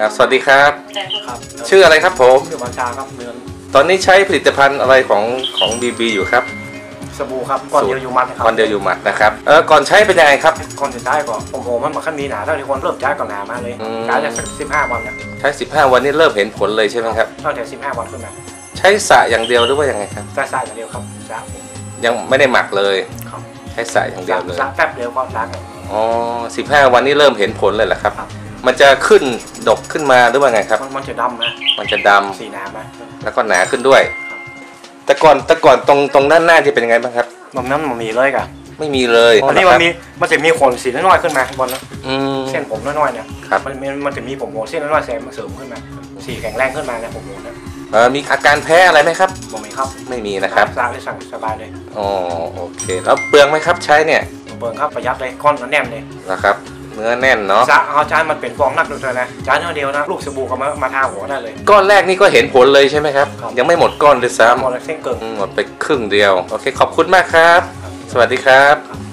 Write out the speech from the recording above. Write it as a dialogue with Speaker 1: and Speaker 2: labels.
Speaker 1: ครับสวัสดีครับ
Speaker 2: ครับ
Speaker 1: ชื่ออะไรครับผม
Speaker 2: ชื่อบัญชาครับเนื้อ
Speaker 1: ตอนนี้ใช้ผลิตภัณฑ์อะไรของของ BB อยู่ครับ
Speaker 2: สบู่ครับก่อนเดียวอยู่มัดนะครั
Speaker 1: ก่อนเดียวอยู่หมัดนะครับเออก่อนใช้เป็นยังไงครับ
Speaker 2: ก่อนจะใช้ก่อนผมโหมันมาขั้นมีหนาถ้าที่คนเริ่มใช้ก่อนหนามาเลย
Speaker 1: อืม
Speaker 2: ใช้ได้สักสิบห้าวันนะ
Speaker 1: ใช้15วันนี้เริ่มเห็นผลเลยใช่ไหมครับ
Speaker 2: ตั้งแต่สิบห้าวันขึ้นมา
Speaker 1: ใช้สระอย่างเดียวหรือว่ายังไงครับ
Speaker 2: ก็ใส่อย่างเดียวครับสระผม
Speaker 1: ยังไม่ได้หมักเลย
Speaker 2: ครับ
Speaker 1: ใช้สระอย่างเดียวเลย
Speaker 2: สระแป๊บเดียวก็สระกัน
Speaker 1: อ๋อ15วันนี้เริ่มเห็นผลเลยเหรอครับ
Speaker 2: ครับ
Speaker 1: มันจะขึ้น ดกขึ้นมาหรือว่าไงครับ
Speaker 2: มันมันจะดำนะ
Speaker 1: มันจะดำ
Speaker 2: สีน้ำนะ
Speaker 1: แล้วก็หนาขึ้นด้วย
Speaker 2: ครับ
Speaker 1: แต่ก่อนแต่ก่อนตรงตรงด้านหน้าที่เป็นยังไงบ้างครับ
Speaker 2: มันนั้นมันมีเลยกะ
Speaker 1: ไม่มีเลย
Speaker 2: อันนี้มันมีมันจะมีขนสีน้อยๆขึ้นมาข้างบนนะ
Speaker 1: อืม
Speaker 2: เส้นผมน้อยๆเนี่ย
Speaker 1: ครับ
Speaker 2: มันมันมันจะมีผมโหเส้นน้อยๆแซมมาเสริมขึ้นมาสีแข็งแรงขึ้นมาเนี่ยผมโหนะ
Speaker 1: เออมีอาการแพ้อะไรไหมครับ
Speaker 2: ผมมีครับ
Speaker 1: ไม่มีนะครับ
Speaker 2: สระได้สั่งสบายเลย
Speaker 1: อ๋อโอเค แล้วเปลืองไหมครับใช้เนี่ย
Speaker 2: เปิงครับประหยัดเลยก้อนมันแน่นเลย
Speaker 1: นะครับ เนื้อแน่นเนาะ
Speaker 2: จะเอาจานมันเป็นฟองนักด้วยนะจานเนื้อเดียวนะลูกสบู่ก็มามาทาหัวได้เลย
Speaker 1: ก้อนแรกนี่ก็เห็นผลเลยใช่ไหมครับ
Speaker 2: ครับ
Speaker 1: ยังไม่หมดก้อนด้วยซ้
Speaker 2: หมดเลยเส้นเกิงำ
Speaker 1: อืมหมดไปครึ่งเดียว โอเค ขอบคุณมากครับ สวัสดีครับ